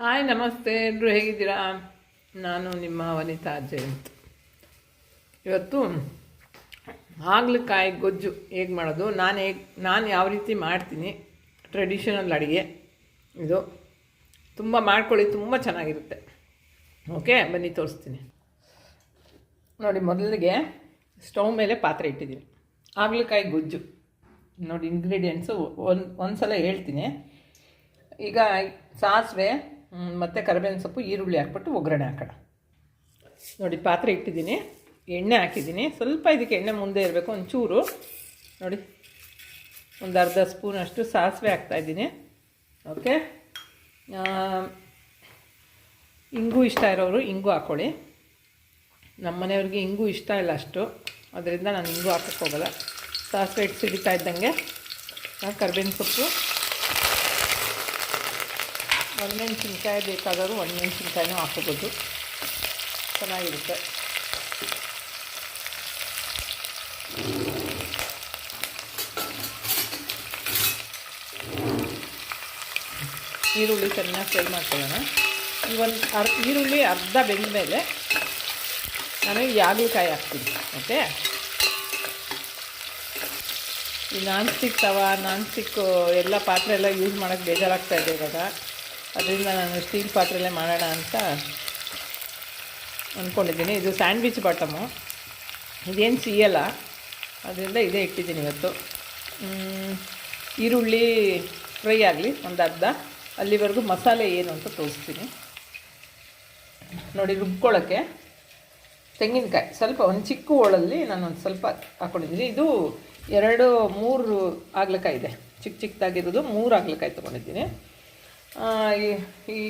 Hi, ನಮಸ್ತೆ. ಎಲ್ಲರೂ ಹೇಗಿದ್ದೀರಾ? ನಾನು ನಿಮ್ಮ ವನಿತಾ ಜಯಂತ್. ಇವತ್ತು ಹಾಗಲಕಾಯಿ ಗೊಜ್ಜು ಹೇಗೆ ಮಾಡೋದು? ನಾನು ಹೇಗೆ, ನಾನು ಯಾವ ರೀತಿ ಮಾಡ್ತೀನಿ? ಟ್ರೆಡಿಷನಲ್ ಅಡುಗೆ. ಇದು ತುಂಬ ಮಾಡ್ಕೊಳ್ಳಿ, ತುಂಬ ಚೆನ್ನಾಗಿರುತ್ತೆ. ಓಕೆ ಬನ್ನಿ, ತೋರಿಸ್ತೀನಿ. ನೋಡಿ, ಮೊದಲಿಗೆ ಸ್ಟೌವ್ ಮೇಲೆ ಪಾತ್ರೆ ಇಟ್ಟಿದ್ದೀನಿ. ಹಾಗಲಕಾಯಿ ಗೊಜ್ಜು. ನೋಡಿ ಇಂಗ್ರೀಡಿಯೆಂಟ್ಸು ಒಂದು ಒಂದು ಸಲ ಹೇಳ್ತೀನಿ. ಈಗ ಸಾಸಿವೆ ಮತ್ತು ಕರಿಬೇವಿನ ಸೊಪ್ಪು, ಈರುಳ್ಳಿ ಹಾಕ್ಬಿಟ್ಟು ಒಗ್ಗರಣೆ ಹಾಕೋಣ. ನೋಡಿ, ಪಾತ್ರೆ ಇಟ್ಟಿದ್ದೀನಿ, ಎಣ್ಣೆ ಹಾಕಿದ್ದೀನಿ. ಸ್ವಲ್ಪ ಇದಕ್ಕೆ ಎಣ್ಣೆ ಮುಂದೆ ಇರಬೇಕು, ಒಂಚೂರು. ನೋಡಿ, ಒಂದು ಅರ್ಧ ಸ್ಪೂನಷ್ಟು ಸಾಸಿವೆ ಹಾಕ್ತಾಯಿದ್ದೀನಿ ಓಕೆ? ಇಂಗು ಇಷ್ಟ ಇರೋರು ಇಂಗು ಹಾಕ್ಕೊಳ್ಳಿ ನಮ್ಮ ಮನೆಯವ್ರಿಗೆ ಇಂಗು ಇಷ್ಟ ಇಲ್ಲ ಅಷ್ಟು. ಅದರಿಂದ ನಾನು ಇಂಗು ಹಾಕಕ್ಕೆ ಹೋಗಲ್ಲ. ಸಾಸಿವೆ ಇಟ್ಟು ಸಿಡಿತಾ ಇದ್ದಂಗೆ ಕರ್ಬೇವಿನ ಸೊಪ್ಪು. ಒಣಮೆಣ್ಸಿನ್ಕಾಯಿ ಬೇಕಾದವರು ಒಣಮೆಣ್ಸಿನ್ಕಾಯಿನೂ ಹಾಕೋಬೋದು ಚೆನ್ನಾಗಿರುತ್ತೆ. ಈರುಳ್ಳಿ ಚೆನ್ನಾಗಿ ಫ್ರೈ ಮಾಡ್ಕೊಳ್ಳೋಣ. ಈ ಒಂದು ಅರ್, ಈರುಳ್ಳಿ ಅರ್ಧ ಬೆಂದ ಮೇಲೆ ನಾನು ಈ ಹಾಗಲಕಾಯಿ ಹಾಕ್ತೀನಿ, ಓಕೆ? ಈ ನಾನ್ ಸ್ಟಿಕ್ ತವ, ನಾನ್ ಸ್ಟಿಕ್ ಎಲ್ಲ ಪಾತ್ರೆ ಎಲ್ಲ ಯೂಸ್ ಮಾಡೋಕ್ಕೆ ಬೇಜಾರಾಗ್ತಾ ಇದೆ ಇವಾಗ. ಅದರಿಂದ ನಾನು ಸ್ಟೀಲ್ ಪಾತ್ರೆಯಲ್ಲೇ ಮಾಡೋಣ ಅಂತ ಅಂದ್ಕೊಂಡಿದ್ದೀನಿ. ಇದು ಸ್ಯಾಂಡ್ವಿಚ್ ಬಾಟಮು. ಇದೇನು ಸಿಯಲ್ಲ. ಅದರಿಂದ ಇದೇ ಇಟ್ಟಿದ್ದೀನಿ ಇವತ್ತು. ಈರುಳ್ಳಿ ಫ್ರೈ ಆಗಲಿ, ಒಂದು ಅರ್ಧ. ಅಲ್ಲಿವರೆಗೂ ಮಸಾಲೆ ಏನು ಅಂತ ತೋರಿಸ್ತೀನಿ. ನೋಡಿ, ರುಬ್ಕೊಳ್ಳೋಕ್ಕೆ. ತೆಂಗಿನಕಾಯಿ, ಸ್ವಲ್ಪ ಒಂದು ಚಿಕ್ಕ ಹೋಳಲ್ಲಿ ನಾನು ಒಂದು ಸ್ವಲ್ಪ ಹಾಕ್ಕೊಂಡಿದ್ದೀನಿ ಇದು ಎರಡು, ಮೂರು ಆಗ್ಲಕಾಯಿ ಇದೆ. ಚಿಕ್ಕ ಚಿಕ್ಕದಾಗಿರೋದು ಮೂರು ಆಗ್ಲಕಾಯಿ ತೊಗೊಂಡಿದ್ದೀನಿ. ಈ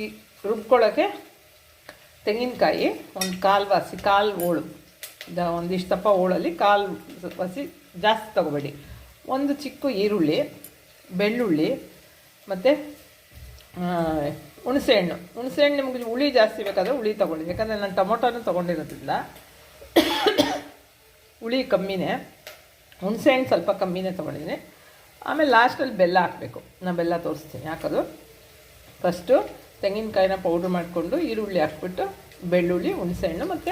ರುಬ್ಕೊಳ್ಳೋಕ್ಕೆ ತೆಂಗಿನಕಾಯಿ, ಒಂದು ಕಾಲು ವಾಸಿ, ಕಾಲು ಹೋಳು ಒಂದಿಷ್ಟಪ್ಪ ಹೋಳಲ್ಲಿ ಕಾಲು ವಾಸಿ ಜಾಸ್ತಿ ತೊಗೋಬೇಡಿ. ಒಂದು ಚಿಕ್ಕ ಈರುಳ್ಳಿ, ಬೆಳ್ಳುಳ್ಳಿ, ಮತ್ತು ಹುಣಸೆಹಣ್ಣು. ಹುಣಸೆಹಣ್ಣು ನಿಮಗೆ ಹುಳಿ ಜಾಸ್ತಿ ಬೇಕಾದರೆ ಹುಳಿ ತೊಗೊಂಡಿದ್ದೆ ಯಾಕಂದರೆ ನಾನು ಟೊಮೊಟೊನೂ ತೊಗೊಂಡಿರೋದ್ರಿಂದ ಹುಳಿ ಕಮ್ಮಿನೇ. ಹುಣಸೆಹಣ್ಣು ಸ್ವಲ್ಪ ಕಮ್ಮಿನೇ ತೊಗೊಂಡಿದ್ದೀನಿ. ಆಮೇಲೆ ಲಾಸ್ಟಲ್ಲಿ ಬೆಲ್ಲ ಹಾಕಬೇಕು. ನಾನು ಬೆಲ್ಲ ತೋರಿಸ್ತೀನಿ. ಹಾಕೋದು ಫಸ್ಟು ತೆಂಗಿನಕಾಯಿನ ಪೌಡ್ರ್ ಮಾಡಿಕೊಂಡು ಈರುಳ್ಳಿ ಹಾಕ್ಬಿಟ್ಟು, ಬೆಳ್ಳುಳ್ಳಿ, ಹುಣಸೆಹಣ್ಣು ಮತ್ತು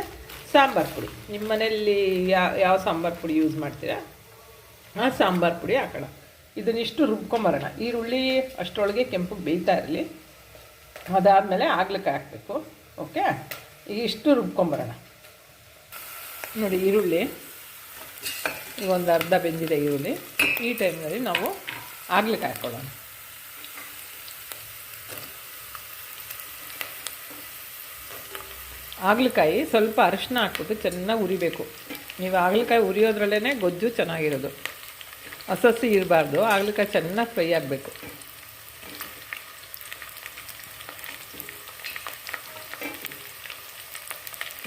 ಸಾಂಬಾರು ಪುಡಿ. ನಿಮ್ಮ ಮನೆಯಲ್ಲಿ ಯಾವ ಯಾವ ಸಾಂಬಾರು ಪುಡಿ ಯೂಸ್ ಮಾಡ್ತೀರಾ? ಆ ಸಾಂಬಾರು ಪುಡಿ ಹಾಕೋಣ. ಇದನ್ನಿಷ್ಟು ರುಬ್ಕೊಂಬರೋಣ. ಈರುಳ್ಳಿ ಅಷ್ಟರೊಳಗೆ ಕೆಂಪು ಬೇಯ್ತಾ ಇರಲಿ. ಅದಾದಮೇಲೆ ಆಗ್ಲಿಕ್ಕೆ ಹಾಕಬೇಕು. ಓಕೆ ಈಗ ಇಷ್ಟು ರುಬ್ಕೊಂಬರೋಣ. ನೋಡಿ, ಈರುಳ್ಳಿ. ಈಗ ಒಂದು ಅರ್ಧ ಬೆಂದಿದೆ ಈರುಳ್ಳಿ. ಈ ಟೈಮ್ನಲ್ಲಿ ನಾವು ಆಗ್ಲಿಕ್ಕೆ ಹಾಕ್ಕೊಳ್ಳೋಣ ಆಗ್ಲಕಾಯಿ ಸ್ವಲ್ಪ ಅರಿಶಿನ ಹಾಕ್ಬಿಟ್ಟು ಚೆನ್ನಾಗಿ ಉರಿಬೇಕು ನೀವು ಹಾಗಲಕಾಯಿ ಉರಿಯೋದ್ರಲ್ಲೇ ಗೊಜ್ಜು ಚೆನ್ನಾಗಿರೋದು. ಹಸಿ ಇರಬಾರ್ದು ಹಾಗಲಕಾಯಿ ಚೆನ್ನಾಗಿ ಫ್ರೈ ಆಗಬೇಕು.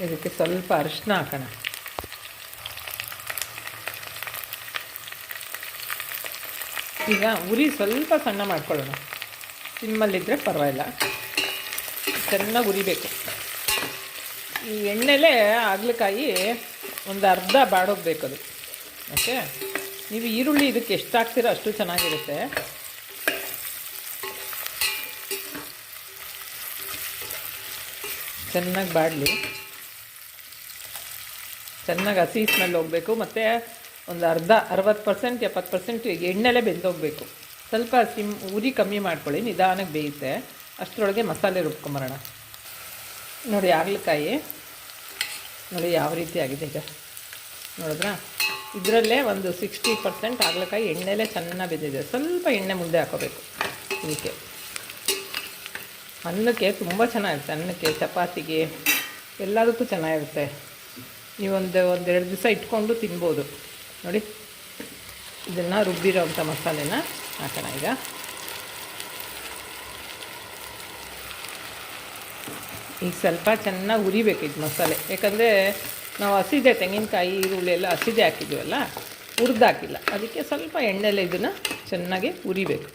ಇದಕ್ಕೆ ಸ್ವಲ್ಪ ಅರಿಶಿನ ಹಾಕೋಣ. ಈಗ ಉರಿ ಸ್ವಲ್ಪ ಸಣ್ಣ ಮಾಡ್ಕೊಳ್ಳೋಣ. ಸಿಮ್ಮಲ್ಲಿದ್ದರೆ ಪರವಾಗಿಲ್ಲ. ಚೆನ್ನಾಗಿ ಉರಿಬೇಕು ಈ ಎಣ್ಣೆಲೇ ಹಾಗಲಕಾಯಿ ಒಂದು ಅರ್ಧ ಬಾಡೋಗ್ಬೇಕು ಅದು. ಓಕೆ? ನೀವು ಈರುಳ್ಳಿ ಇದಕ್ಕೆ ಎಷ್ಟು ಹಾಕ್ತೀರೋ ಅಷ್ಟು ಚೆನ್ನಾಗಿರುತ್ತೆ. ಚೆನ್ನಾಗಿ ಬಾಡಲಿ. ಚೆನ್ನಾಗಿ ಹಸಿ ಸ್ಮೆಲ್ ಹೋಗಬೇಕು ಮತ್ತು ಒಂದು ಅರ್ಧ, ಅರವತ್ತು ಪರ್ಸೆಂಟ್, ಎಪ್ಪತ್ತು ಪರ್ಸೆಂಟ್ ಎಣ್ಣೆಲೆ ಬೆಂದೋಗಬೇಕು. ಸ್ವಲ್ಪ ಸಿಮ್, ಉರಿ ಕಮ್ಮಿ ಮಾಡ್ಕೊಳ್ಳಿ, ನಿಧಾನಕ್ಕೆ ಬೇಯುತ್ತೆ. ಅಷ್ಟರೊಳಗೆ ಮಸಾಲೆ ರುಬ್ಕೊಂಬರೋಣ. ನೋಡಿ, ಹಾಗಲಕಾಯಿ. ನೋಡಿ, ಯಾವ ರೀತಿ ಆಗಿದೆ ಈಗ. ನೋಡಿದ್ರಾ? ಇದರಲ್ಲೇ ಒಂದು ಸಿಕ್ಸ್ಟಿ ಪರ್ಸೆಂಟ್ ಹಾಗಲಕಾಯಿ ಎಣ್ಣೆಲೇ ಚೆನ್ನಾಗಿ ಬಿದ್ದಿದೆ. ಸ್ವಲ್ಪ ಎಣ್ಣೆ ಮುಂದೆ ಹಾಕೋಬೇಕು. ಇದಕ್ಕೆ. ಅನ್ನಕ್ಕೆ ತುಂಬ ಚೆನ್ನಾಗಿರುತ್ತೆ. ಅನ್ನಕ್ಕೆ, ಚಪಾತಿಗೆ ಎಲ್ಲದಕ್ಕೂ ಚೆನ್ನಾಗಿರುತ್ತೆ. ನೀವೊಂದು ಒಂದೆರಡು ದಿವಸ ಇಟ್ಕೊಂಡು ತಿನ್ಬೋದು. ನೋಡಿ, ಇದನ್ನು ರುಬ್ಬಿರೋ ಅಂಥ ಮಸಾಲೆನ ಹಾಕೋಣ ಈಗ. ಈಗ ಸ್ವಲ್ಪ ಚೆನ್ನಾಗಿ ಉರಿಬೇಕು ಇದು ಮಸಾಲೆ. ಯಾಕಂದರೆ ನಾವು ಹಸಿದೆ ತೆಂಗಿನಕಾಯಿ, ಈರುಳ್ಳಿ ಎಲ್ಲ ಹಸಿದೆ ಹಾಕಿದ್ವಲ್ಲ, ಹುರಿದಾಕಿಲ್ಲ. ಅದಕ್ಕೆ ಸ್ವಲ್ಪ ಎಣ್ಣೆಲೆ ಇದನ್ನು ಚೆನ್ನಾಗಿ ಉರಿಬೇಕು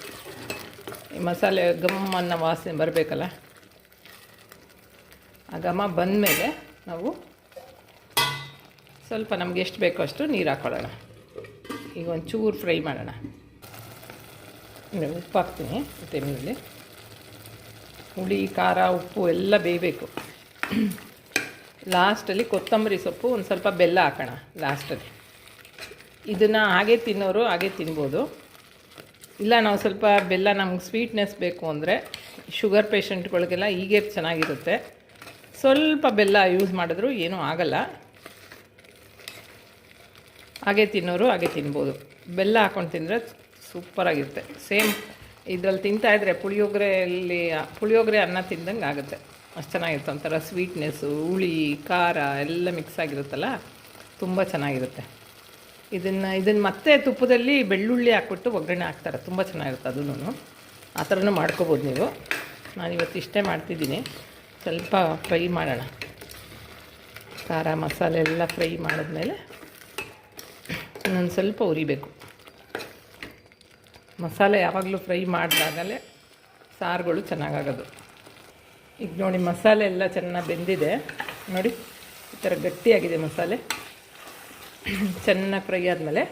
ಈ ಮಸಾಲೆ ಘಮ್ ಅನ್ನೋ ವಾಸನೆ ಬರಬೇಕಲ್ಲ? ಆ ಘಮ ಬಂದಮೇಲೆ ನಾವು ಸ್ವಲ್ಪ ನಮ್ಗೆ ಎಷ್ಟು ಬೇಕೋ ಅಷ್ಟು ನೀರು ಹಾಕ್ಕೊಳ್ಳೋಣ ಈಗ ಒಂಚೂರು ಫ್ರೈ ಮಾಡೋಣ. ಉಪ್ಪು ಹಾಕ್ತೀನಿ ಟೈಮಿನಲ್ಲಿ ಹುಳಿ, ಖಾರ, ಉಪ್ಪು ಎಲ್ಲ ಬೇಯಬೇಕು. ಲಾಸ್ಟಲ್ಲಿ ಕೊತ್ತಂಬರಿ ಸೊಪ್ಪು ಒಂದು ಸ್ವಲ್ಪ ಬೆಲ್ಲ ಹಾಕೋಣ, ಲಾಸ್ಟಲ್ಲಿ. ಇದನ್ನು ಹಾಗೆ ತಿನ್ನೋರು ಹಾಗೆ ತಿನ್ಬೋದು. ಇಲ್ಲ, ನಾವು ಸ್ವಲ್ಪ ಬೆಲ್ಲ ನಮ್ಗೆ ಸ್ವೀಟ್ನೆಸ್ ಬೇಕು ಅಂದರೆ ಶುಗರ್ ಪೇಷಂಟ್ಗಳಿಗೆಲ್ಲ ಹೀಗೆ ಚೆನ್ನಾಗಿರುತ್ತೆ. ಸ್ವಲ್ಪ ಬೆಲ್ಲ ಯೂಸ್ ಮಾಡಿದ್ರು ಏನೂ ಆಗಲ್ಲ. ಹಾಗೆ ತಿನ್ನೋರು ಹಾಗೆ ತಿನ್ಬೋದು. ಬೆಲ್ಲ ಹಾಕೊಂಡು ತಿಂದರೆ ಸೂಪರಾಗಿರುತ್ತೆ. ಸೇಮ್ ಇದರಲ್ಲಿ ತಿಂತಾಯಿದ್ರೆ ಪುಳಿಯೋಗರೆಯಲ್ಲಿ, ಪುಳಿಯೋಗರೆ ಅನ್ನ ತಿಂದಂಗೆ ಆಗುತ್ತೆ. ಅಷ್ಟು ಚೆನ್ನಾಗಿರುತ್ತೆ. ಒಂಥರ ಸ್ವೀಟ್ನೆಸ್ಸು ಹುಳಿ, ಖಾರ ಎಲ್ಲ ಮಿಕ್ಸ್ ಆಗಿರುತ್ತಲ್ಲ, ತುಂಬ ಚೆನ್ನಾಗಿರುತ್ತೆ. ಇದನ್ನು ಇದನ್ನು ಮತ್ತೆ ತುಪ್ಪದಲ್ಲಿ ಬೆಳ್ಳುಳ್ಳಿ ಹಾಕ್ಬಿಟ್ಟು ಒಗ್ಗರಣೆ ಹಾಕ್ತಾರೆ. ತುಂಬ ಚೆನ್ನಾಗಿರುತ್ತೆ ಅದನ್ನು. ಆ ಥರನೂ ಮಾಡ್ಕೋಬೋದು ನೀವು. ನಾನು ಇವತ್ತು ಇಷ್ಟೇ ಮಾಡ್ತಿದ್ದೀನಿ. ಸ್ವಲ್ಪ ಫ್ರೈ ಮಾಡೋಣ. ಖಾರ ಮಸಾಲೆ ಎಲ್ಲ ಫ್ರೈ ಮಾಡಿದ್ಮೇಲೆ, ಇನ್ನೊಂದು ಸ್ವಲ್ಪ ಉರಿಬೇಕು ಮಸಾಲೆ ಯಾವಾಗಲೂ ಫ್ರೈ ಮಾಡಿದಾಗಲೇ ಸಾರುಗಳು ಚೆನ್ನಾಗಾಗೋದು. ಈಗ ನೋಡಿ ಮಸಾಲೆ ಎಲ್ಲ ಚೆನ್ನಾಗಿ ಬೆಂದಿದೆ. ನೋಡಿ, ಈ ಥರ ಗಟ್ಟಿಯಾಗಿದೆ ಮಸಾಲೆ. ಚೆನ್ನಾಗಿ ಫ್ರೈ ಆದಮೇಲೆ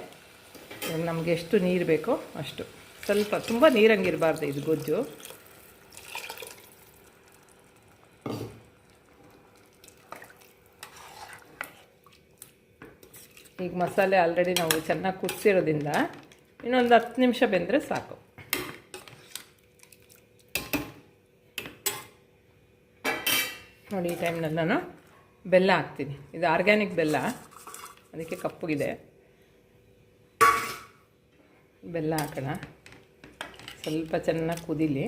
ನಮಗೆ ಎಷ್ಟು ನೀರು ಬೇಕೋ ಅಷ್ಟು. ಸ್ವಲ್ಪ, ತುಂಬ ನೀರಂಗಿರಬಾರ್ದು ಇದು ಗೊಜ್ಜು. ಈಗ ಮಸಾಲೆ ಆಲ್ರೆಡಿ ನಾವು ಚೆನ್ನಾಗಿ ಕುದಿಸಿರೋದ್ರಿಂದ ಇನ್ನೊಂದು ಹತ್ತು ನಿಮಿಷ ಬೆಂದರೆ ಸಾಕು. ನೋಡಿ ಈ ಟೈಮ್ನಲ್ಲಿ ನಾನು ಬೆಲ್ಲ ಹಾಕ್ತೀನಿ. ಇದು ಆರ್ಗ್ಯಾನಿಕ್ ಬೆಲ್ಲ. ಅದಕ್ಕೆ ಕಪ್ಪಗಿದೆ. ಬೆಲ್ಲ ಹಾಕೋಣ. ಸ್ವಲ್ಪ ಚೆನ್ನಾಗಿ ಕುದೀಲಿ.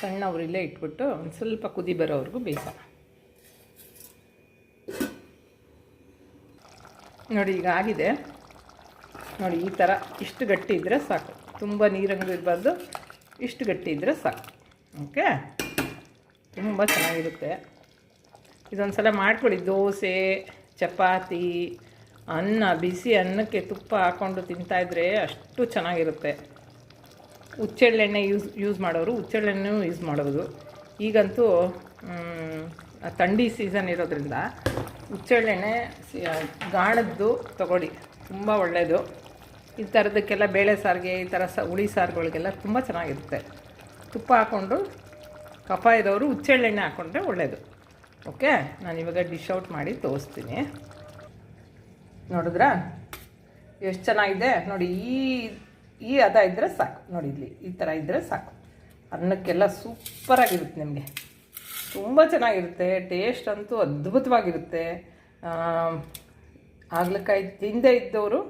ಸಣ್ಣ ಉರಿಲೇ ಇಟ್ಬಿಟ್ಟು ಒಂದು ಸ್ವಲ್ಪ ಕುದಿ ಬರೋವರೆಗೂ ಬೇಯಿಸೋಣ ನೋಡಿ ಈಗ ಆಗಿದೆ. ನೋಡಿ, ಈ ಥರ ಇಷ್ಟು ಗಟ್ಟಿ ಇದ್ದರೆ ಸಾಕು. ತುಂಬ ನೀರಂಗೂ ಇರಬಾರ್ದು. ಇಷ್ಟು ಗಟ್ಟಿ ಇದ್ದರೆ ಸಾಕು. ಓಕೆ? ತುಂಬ ಚೆನ್ನಾಗಿರುತ್ತೆ. ಇದೊಂದು ಸಲ ಮಾಡ್ಕೊಳ್ಳಿ. ದೋಸೆ, ಚಪಾತಿ, ಅನ್ನ, ಬಿಸಿ ಅನ್ನಕ್ಕೆ ತುಪ್ಪ ಹಾಕ್ಕೊಂಡು ತಿಂತಾಯಿದ್ರೆ ಅಷ್ಟು ಚೆನ್ನಾಗಿರುತ್ತೆ. ಹುಚ್ಚೆಳ್ಳೆಣ್ಣೆ ಯೂಸ್ ಯೂಸ್ ಮಾಡೋರು ಹುಚ್ಚೆಳ್ಳೆಣ್ಣೆ ಯೂಸ್ ಮಾಡೋದು ಈಗಂತೂ ಥಂಡಿ ಸೀಸನ್ ಇರೋದ್ರಿಂದ ಹುಚ್ಚೆಳ್ಳೆಣ್ಣೆ ಗಾಣದ್ದು ತಗೊಳ್ಳಿ. ತುಂಬ ಒಳ್ಳೆಯದು ಈ ಥರದಕ್ಕೆಲ್ಲ ಬೇಳೆ ಸಾರಿಗೆ, ಈ ಥರ ಸ ಹುಳಿ ಸಾರುಗಳಿಗೆಲ್ಲ ತುಂಬ ಚೆನ್ನಾಗಿರುತ್ತೆ. ತುಪ್ಪ ಹಾಕ್ಕೊಂಡು ಕಫ ಇರೋರು ಹುಚ್ಚೆಳ್ಳೆಣ್ಣೆ ಹಾಕ್ಕೊಂಡ್ರೆ ಒಳ್ಳೆಯದು ಓಕೆ? ನಾನು ಇವಾಗ ಡಿಶ್ ಔಟ್ ಮಾಡಿ ತೋರಿಸ್ತೀನಿ. ನೋಡಿದ್ರಾ? ಎಷ್ಟು ಚೆನ್ನಾಗಿದೆ? ನೋಡಿ, ಈ ಈ ಹದ ಇದ್ದರೆ ಸಾಕು. ನೋಡಿ ಇಲ್ಲಿ, ಈ ಥರ ಇದ್ದರೆ ಸಾಕು. ಅನ್ನಕ್ಕೆಲ್ಲ ಸೂಪರಾಗಿರುತ್ತೆ ನಿಮಗೆ. ತುಂಬ ಚೆನ್ನಾಗಿರುತ್ತೆ. ಟೇಸ್ಟ್ ಅಂತೂ ಅದ್ಭುತವಾಗಿರುತ್ತೆ. ಹಾಗಲಕಾಯಿ ತಿಂದೇ ಇದ್ದವರು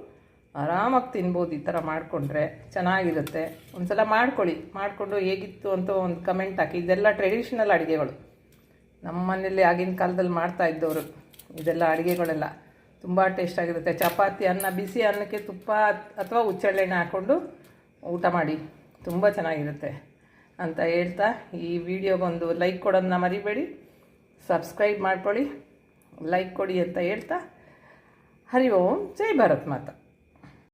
ಆರಾಮಾಗಿ ತಿನ್ಬೋದು ಈ ಥರ ಮಾಡಿಕೊಂಡ್ರೆ ಚೆನ್ನಾಗಿರುತ್ತೆ. ಒಂದು ಸಲ ಮಾಡ್ಕೊಳ್ಳಿ. ಮಾಡಿಕೊಂಡು ಹೇಗಿತ್ತು ಅಂತ ಒಂದು ಕಮೆಂಟ್ ಹಾಕಿ. ಇದೆಲ್ಲ ಟ್ರೆಡಿಷ್ನಲ್ ಅಡುಗೆಗಳು. ನಮ್ಮ ಮನೇಲಿ ಆಗಿನ ಕಾಲದಲ್ಲಿ ಮಾಡ್ತಾ ಇದ್ದವರು ಇದೆಲ್ಲ ಅಡುಗೆಗಳೆಲ್ಲ ತುಂಬ ಟೇಸ್ಟ್ ಆಗಿರುತ್ತೆ. ಚಪಾತಿ, ಅನ್ನ, ಬಿಸಿ ಅನ್ನಕ್ಕೆ ತುಪ್ಪ ಅಥವಾ ಹುಚ್ಚೆಳ್ಳೆಣ್ಣೆ ಹಾಕ್ಕೊಂಡು ಊಟ ಮಾಡಿ. ತುಂಬ ಚೆನ್ನಾಗಿರುತ್ತೆ ಅಂತ ಹೇಳ್ತಾ ಈ ವಿಡಿಯೋಗೊಂದು ಲೈಕ್ ಕೊಡೋದನ್ನ ಮರಿಬೇಡಿ. ಸಬ್ಸ್ಕ್ರೈಬ್ ಮಾಡ್ಕೊಳ್ಳಿ. ಲೈಕ್ ಕೊಡಿ ಅಂತ ಹೇಳ್ತಾ. ಹರಿ ಓಂ. ಜೈ ಭಾರತ್ ಮಾತಾ.